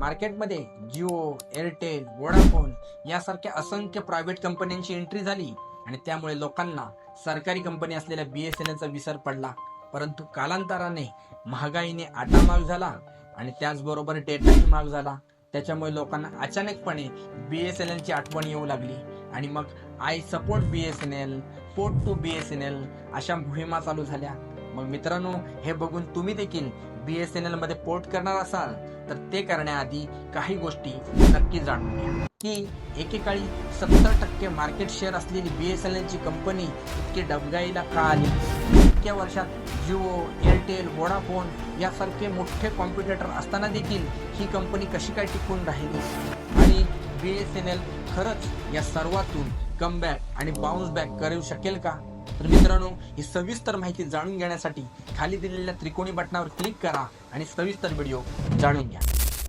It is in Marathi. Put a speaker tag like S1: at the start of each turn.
S1: मार्केटमध्ये जिओ एअरटेल वोडाफोन यासारख्या असंख्य प्रायव्हेट कंपन्यांची एंट्री झाली आणि त्यामुळे लोकांना सरकारी कंपनी असलेल्या बी एस एन एलचा विसर पडला. परंतु कालांतराने महागाईने आटा महाग झाला आणि त्याचबरोबर डेटाही महाग झाला. त्याच्यामुळे लोकांना अचानकपणे बी एस एन एलची आठवण येऊ लागली आणि मग I support B S N L port to B S N L अशा मोहिमा चालू झाल्या. मग मित्रांनो हे बघून तुम्ही देखील बी एस एन एलमध्ये पोर्ट करणार असाल तर ते करण्याआधी काही गोष्टी नक्की जाणून घ्या. की एकेकाळी सत्तर टक्के मार्केट शेअर असलेली बी एस एन एलची कंपनी इतकी डबगाईला का आली? इतक्या वर्षात जिओ एअरटेल वोडाफोन यासारखे मोठे कॉम्पिटिटर असताना देखील ही कंपनी कशी काय टिकून राहिली? आणि बी एस एन एल खरंच या सर्वातून कमबॅक आणि बाउन्स बॅक करू शकेल का? तर मित्रांनो ही सविस्तर माहिती जाणून घेण्यासाठी खाली दिलेल्या त्रिकोणी बटनावर क्लिक करा आणि सविस्तर व्हिडिओ जाणून घ्या.